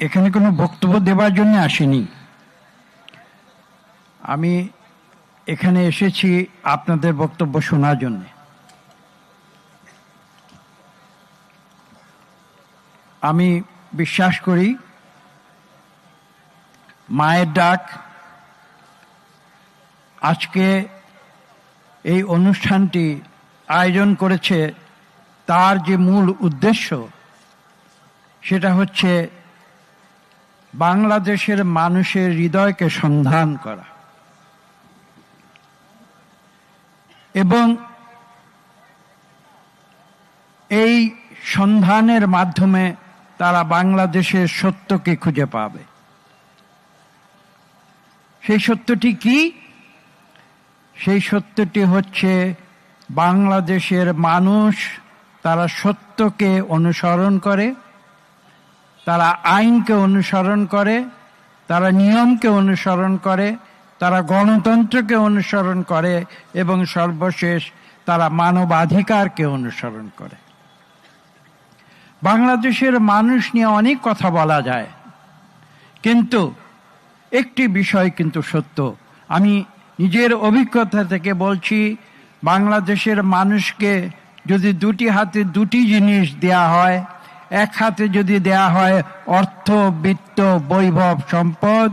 এখানে কোনো বক্তব্য দেওয়ার জন্য আসিনি। আমি এখানে এসেছি আপনাদের বক্তব্য শোনার জন্য। আমি বিশ্বাস করি, মায়ের ডাক আজকে এই অনুষ্ঠানটি আয়োজন করেছে, তার যে মূল উদ্দেশ্য, সেটা হচ্ছে বাংলাদেশের মানুষের হৃদয়কে সন্ধান করা। এবং এই সন্ধানের মাধ্যমে তারা বাংলাদেশের সত্যকে খুঁজে পাবে। সেই সত্যটি কি? সেই সত্যটি হচ্ছে বাংলাদেশের মানুষ তারা সত্যকে অনুসরণ করে তারা আইনকে অনুসরণ করে, তারা নিয়মকে অনুসরণ করে, তারা গণতন্ত্রকে অনুসরণ করে এবং সর্বশেষ তারা মানবাধিকারকে অনুসরণ করে। বাংলাদেশের মানুষ নিয়ে অনেক কথা বলা যায়, কিন্তু একটি বিষয় কিন্তু সত্য। আমি নিজের অভিজ্ঞতা থেকে বলছি, বাংলাদেশের মানুষকে যদি দুটি হাতে দুটি জিনিস দেয়া হয় এক হাতে যদি দেয়া হয় অর্থ, বিত্ত, বৈভব, সম্পদ,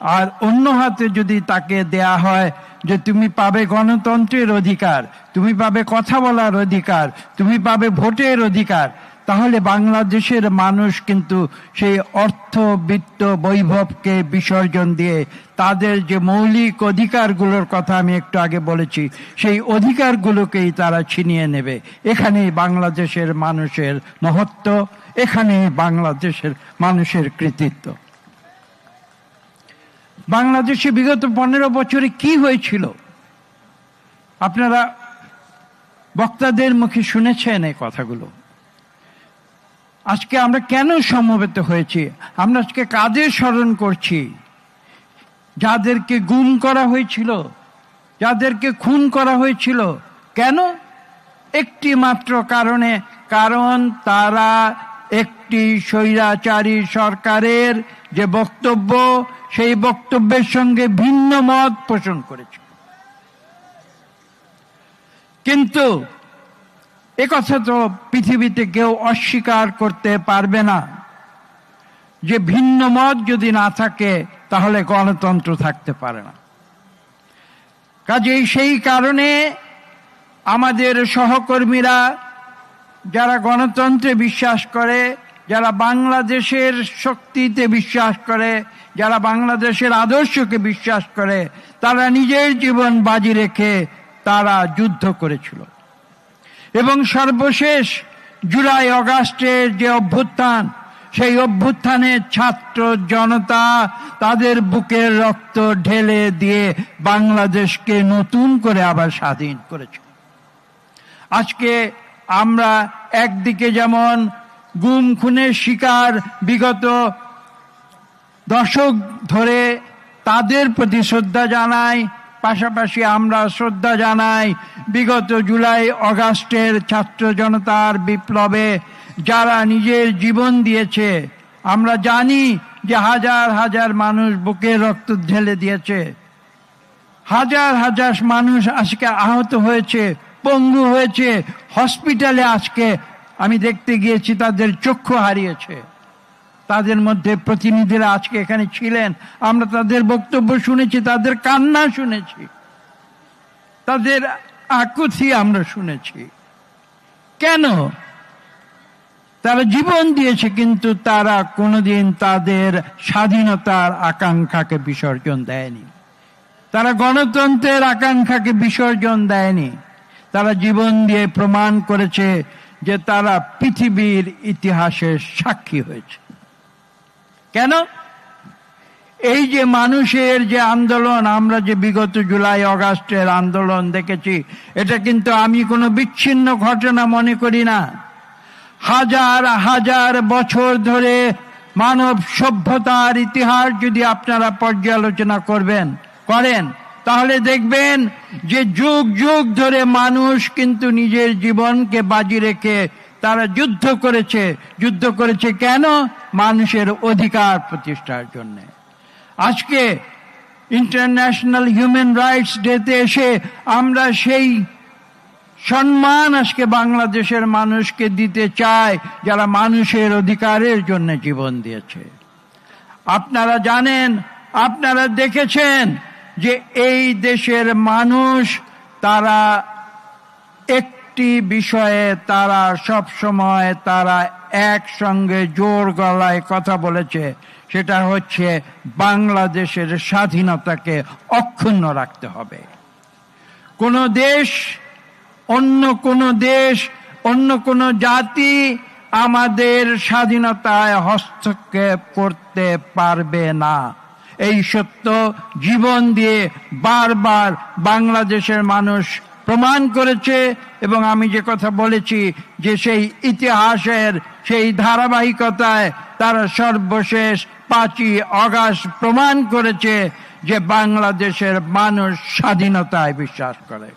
আর অন্য হাতে যদি তাকে দেয়া হয় যে তুমি পাবে গণতন্ত্রের অধিকার, তুমি পাবে কথা বলার অধিকার, তুমি পাবে ভোটের অধিকার তাহলে বাংলাদেশের মানুষ কিন্তু সেই অর্থ বিত্ত বৈভবকে বিসর্জন দিয়ে তাদের যে মৌলিক অধিকারগুলোর কথা আমি একটু আগে বলেছি, সেই অধিকারগুলোকেই তারা ছিনিয়ে নেবে। এখানেই বাংলাদেশের মানুষের মহত্ব, এখানেই বাংলাদেশের মানুষের কৃতিত্ব। বাংলাদেশে বিগত পনেরো বছরে কি হয়েছিল? আপনারা বক্তাদের মুখে শুনেছেন এই কথাগুলো? আজকে আমরা কেন সমবেত হয়েছি? আমরা আজকে কাদের স্মরণ করছি। যাদেরকে গুম করা হয়েছিল, যাদেরকে খুন করা হয়েছিল, কেন? একটি মাত্র কারণে, কারণ তারা একটি স্বৈরাচারী সরকারের যে বক্তব্য, সেই বক্তব্যের সঙ্গে ভিন্ন মত পোষণ করেছিল কিন্তু একথা তো পৃথিবীতে কেউ অস্বীকার করতে পারবে না। যে ভিন্ন মত যদি না থাকে, তাহলে গণতন্ত্র থাকতে পারে না। কাজেই সেই কারণে আমাদের সহকর্মীরা, যারা গণতন্ত্রে বিশ্বাস করে, যারা বাংলাদেশের শক্তিতে বিশ্বাস করে, যারা বাংলাদেশের আদর্শকে বিশ্বাস করে, তারা নিজের জীবন বাজি রেখে তারা যুদ্ধ করেছিল। এবং সর্বশেষ জুলাই অগাস্টের যে অভ্যুত্থান, সেই অভ্যুত্থানের ছাত্র জনতা তাদের বুকের রক্ত ঢেলে দিয়ে বাংলাদেশকে নতুন করে আবার স্বাধীন করেছে। আজকে আমরা একদিকে যেমন গুম, খুনের শিকার বিগত দশক ধরে তাদের প্রতি শ্রদ্ধা জানাই পাশাপাশি আমরা শ্রদ্ধা জানাই বিগত জুলাই অগাস্টের ছাত্র জনতার বিপ্লবে যারা নিজের জীবন দিয়েছে। আমরা জানি যে হাজার হাজার মানুষ বুকে রক্ত ঢেলে দিয়েছে। হাজার হাজার মানুষ আজকে আহত হয়েছে, পঙ্গু হয়েছে, হসপিটালে আজকে আমি দেখতে গিয়েছি তাদের চক্ষু হারিয়েছে। তাদের মধ্যে প্রতিনিধিরা আজকে এখানে ছিলেন। আমরা তাদের বক্তব্য শুনেছি, তাদের কান্না শুনেছি। তাদের আকুতি আমরা শুনেছি। কেন? তারা জীবন দিয়েছে, কিন্তু তারা কোনোদিন তাদের স্বাধীনতার আকাঙ্ক্ষাকে বিসর্জন দেয়নি। তারা গণতন্ত্রের আকাঙ্ক্ষাকে বিসর্জন দেয়নি। তারা জীবন দিয়ে প্রমাণ করেছে যে তারা পৃথিবীর ইতিহাসের সাক্ষী হয়েছে। কেন? এই যে মানুষের যে আন্দোলন, আমরা যে বিগত জুলাই, অগাস্টের আন্দোলন দেখেছি, এটা কিন্তু আমি কোনো বিচ্ছিন্ন ঘটনা মনে করি না। হাজার হাজার বছর ধরে মানব সভ্যতার ইতিহাস যদি আপনারা পর্যালোচনা করবেন, করেন, তাহলে দেখবেন যে যুগ যুগ ধরে মানুষ কিন্তু নিজের জীবনকে বাজি রেখে তারা যুদ্ধ করেছে। যুদ্ধ করেছে কেন? মানুষের অধিকার প্রতিষ্ঠার জন্য। আজকে ইন্টারন্যাশনাল হিউম্যান রাইটস ডেতে এসে আমরা সেই সম্মান আজকে বাংলাদেশের মানুষকে দিতে চায় যারা মানুষের অধিকারের জন্য জীবন দিয়েছে। আপনারা জানেন, আপনারা দেখেছেন যে এই দেশের মানুষ, তারা একটি বিষয়ে তারা সব সময় তারা একসঙ্গে জোর গলায় কথা বলেছে, সেটা হচ্ছে বাংলাদেশের স্বাধীনতাকে অক্ষুণ্ণ রাখতে হবে। কোন দেশ, অন্য কোন দেশ, অন্য কোন জাতি আমাদের স্বাধীনতায় হস্তক্ষেপ করতে পারবে না। এই সত্য জীবন দিয়ে বারবার বাংলাদেশের মানুষ প্রমাণ করেছে এবং আমি যে কথা বলেছি যে সেই ইতিহাসের সেই ধারাবাহিকতায় তারা সর্বশেষ পাঁচই অগাস্ট প্রমাণ করেছে যে বাংলাদেশের মানুষ স্বাধীনতায় বিশ্বাস করে।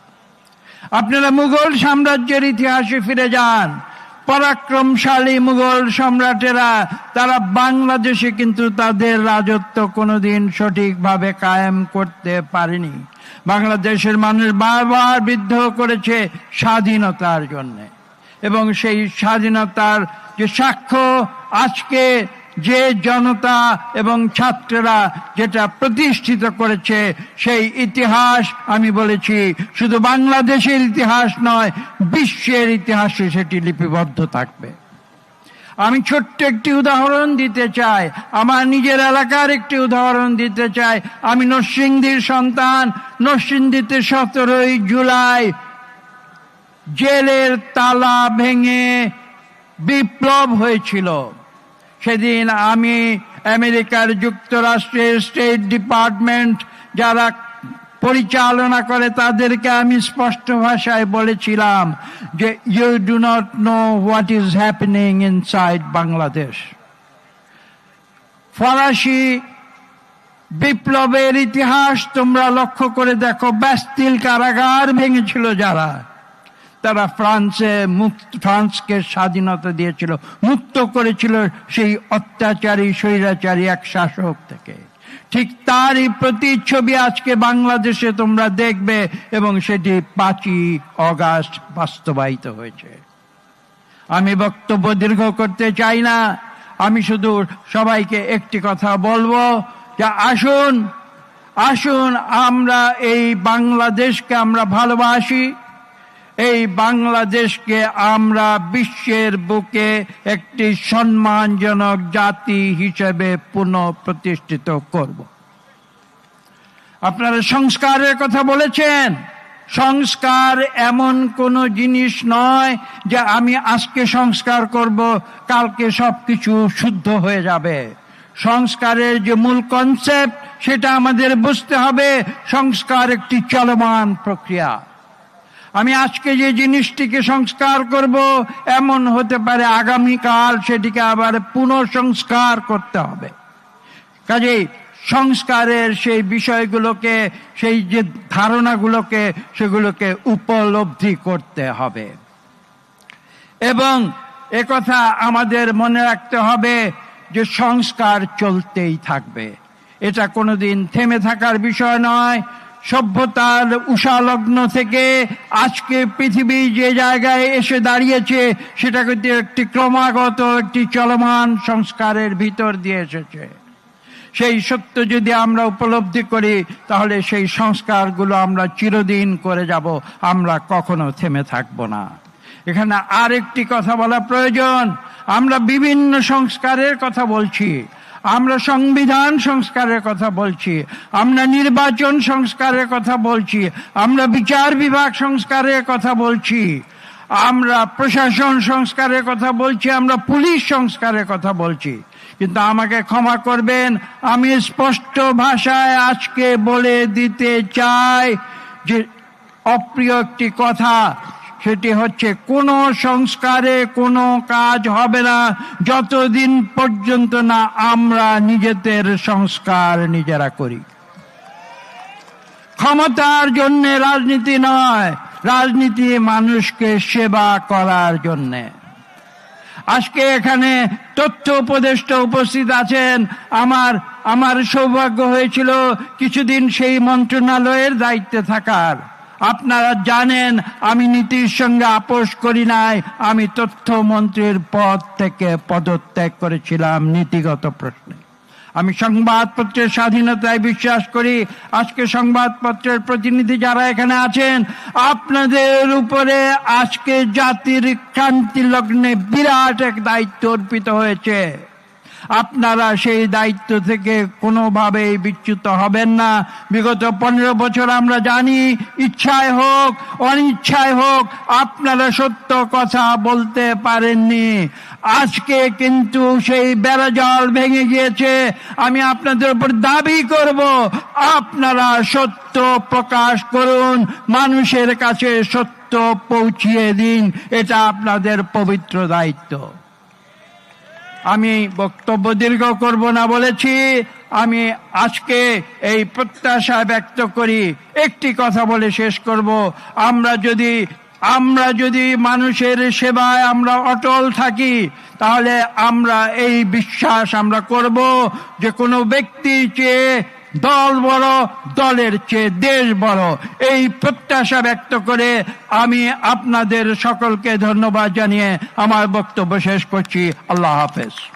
আপনারা মুঘল সাম্রাজ্যের ইতিহাসে ফিরে যান। পরাক্রমশালী মুঘল সম্রাটেরা, তারা বাংলাদেশে কিন্তু তাদের রাজত্ব কোনোদিন সঠিকভাবে কায়েম করতে পারেনি। বাংলাদেশের মানুষ বারবার বিদ্রোহ করেছে স্বাধীনতার জন্য। এবং সেই স্বাধীনতার যে সাক্ষ্য আজকে যে জনতা এবং ছাত্ররা যেটা প্রতিষ্ঠিত করেছে, সেই ইতিহাস আমি বলেছি, শুধু বাংলাদেশের ইতিহাস নয়, বিশ্বের ইতিহাসে সেটি লিপিবদ্ধ থাকবে। আমি ছোট্ট একটি উদাহরণ দিতে চাই। আমার নিজের এলাকার একটি উদাহরণ দিতে চাই। আমি নরসিংদীর সন্তান। নরসিংদীতে সতেরোই জুলাই জেলের তালা ভেঙে বিপ্লব হয়েছিল। সেদিন আমি আমেরিকার যুক্তরাষ্ট্রের স্টেট ডিপার্টমেন্ট যারা পরিচালনা করে, তাদেরকে আমি স্পষ্ট ভাষায় বলেছিলাম যে you do not know what is happening inside Bangladesh ফরাসি বিপ্লবের ইতিহাস তোমরা লক্ষ্য করে দেখো, ব্যাস্তিল কারাগার ভেঙেছিল যারা। তারা ফ্রান্সে মুক্ত, ফ্রান্সকে স্বাধীনতা দিয়েছিল, মুক্ত করেছিল সেই অত্যাচারী, স্বৈরাচারী এক শাসক থেকে। ঠিক তারই প্রতিচ্ছবি আজকে বাংলাদেশে তোমরা দেখবে এবং সেটি পাঁচই অগাস্ট বাস্তবায়িত হয়েছে। আমি বক্তব্য দীর্ঘ করতে চাই না। আমি শুধু সবাইকে একটি কথা বলব যে আসুন আসুন আমরা এই বাংলাদেশকে আমরা ভালোবাসি। এই বাংলাদেশকে আমরা বিশ্বের বুকে একটি সম্মানজনক জাতি হিসেবে পুনঃ প্রতিষ্ঠিত করব। আপনারা সংস্কারের কথা বলেছেন। সংস্কার এমন কোন জিনিস নয় যে আমি আজকে সংস্কার করব, কালকে সবকিছু শুদ্ধ হয়ে যাবে। সংস্কারের যে মূল কনসেপ্ট সেটা আমাদের বুঝতে হবে। সংস্কার একটি চলমান প্রক্রিয়া। আমি আজকে যে জিনিসটিকে সংস্কার করব, এমন হতে পারে আগামীকাল সেটিকে আবার পুনঃসংস্কার করতে হবে। কাজেই সংস্কারের সেই বিষয়গুলোকে, সেই যে ধারণাগুলোকে, সেগুলোকে উপলব্ধি করতে হবে। এবং একথা আমাদের মনে রাখতে হবে যে সংস্কার চলতেই থাকবে। এটা কোনোদিন থেমে থাকার বিষয় নয়। সভ্যতার উষালগ্ন থেকে আজকে পৃথিবী যে জায়গায় এসে দাঁড়িয়েছে, সেটা কিন্তু একটি ক্রমাগত, একটি চলমান সংস্কারের ভিতর দিয়ে এসেছে। সেই সত্য যদি আমরা উপলব্ধি করি, তাহলে সেই সংস্কারগুলো আমরা চিরদিন করে যাব, আমরা কখনো থেমে থাকব না। এখানে আরেকটি কথা বলা প্রয়োজন। আমরা বিভিন্ন সংস্কারের কথা বলছি। আমরা সংবিধান সংস্কারের কথা বলছি, আমরা নির্বাচন সংস্কারের কথা বলছি, আমরা বিচার বিভাগ সংস্কারের কথা বলছি, আমরা প্রশাসন সংস্কারের কথা বলছি, আমরা পুলিশ সংস্কারের কথা বলছি। কিন্তু আমাকে ক্ষমা করবেন, আমি স্পষ্ট ভাষায় আজকে বলে দিতে চাই যে, অপ্রিয় একটি কথা সেটি হচ্ছে, কোন সংস্কারে কোনো কাজ হবে না, যতদিন পর্যন্ত না আমরা নিজেদের সংস্কার নিজেরা করি। ক্ষমতার জন্য রাজনীতি নয়, রাজনীতি মানুষকে সেবা করার জন্যে। আজকে এখানে তথ্য উপদেষ্টা উপস্থিত আছেন। আমার আমার সৌভাগ্য হয়েছিল কিছুদিন সেই মন্ত্রণালয়ের দায়িত্বে থাকার। আপনারা জানেন, আমি নীতির সঙ্গে আপোষ করি নাই। আমি তথ্যমন্ত্রীর পদ থেকে পদত্যাগ করেছিলাম নীতিগত প্রশ্নে। আমি সংবাদপত্রের স্বাধীনতায় বিশ্বাস করি। আজকে সংবাদপত্রের প্রতিনিধি যারা এখানে আছেন, আপনাদের উপরে আজকে জাতির ক্রান্তি লগ্নে বিরাট এক দায়িত্ব অর্পিত হয়েছে। আপনারা সেই দায়িত্ব থেকে কোনোভাবেই বিচ্যুত হবেন না। বিগত পনেরো বছর আমরা জানি, ইচ্ছায় হোক, অনিচ্ছায় হোক, আপনারা সত্য কথা বলতে পারেননি। আজকে কিন্তু সেই বেড়াজল ভেঙে গিয়েছে। আমি আপনাদের উপর দাবি করব, আপনারা সত্য প্রকাশ করুন, মানুষের কাছে সত্য পৌঁছিয়ে দিন, এটা আপনাদের পবিত্র দায়িত্ব। আমি বক্তব্য দীর্ঘ করব না বলেছি। আমি আজকে এই প্রত্যাশা ব্যক্ত করি। একটি কথা বলে শেষ করব। আমরা যদি আমরা যদি মানুষের সেবায় আমরা অটল থাকি, তাহলে আমরা এই বিশ্বাস আমরা করব যে কোনো ব্যক্তি চেয়ে দল বড়, দলের চেয়ে দেশ বড়। এই প্রত্যাশা ব্যক্ত করে আমি আপনাদের সকলকে ধন্যবাদ জানিয়ে আমার বক্তব্য শেষ করছি। আল্লাহ হাফেজ।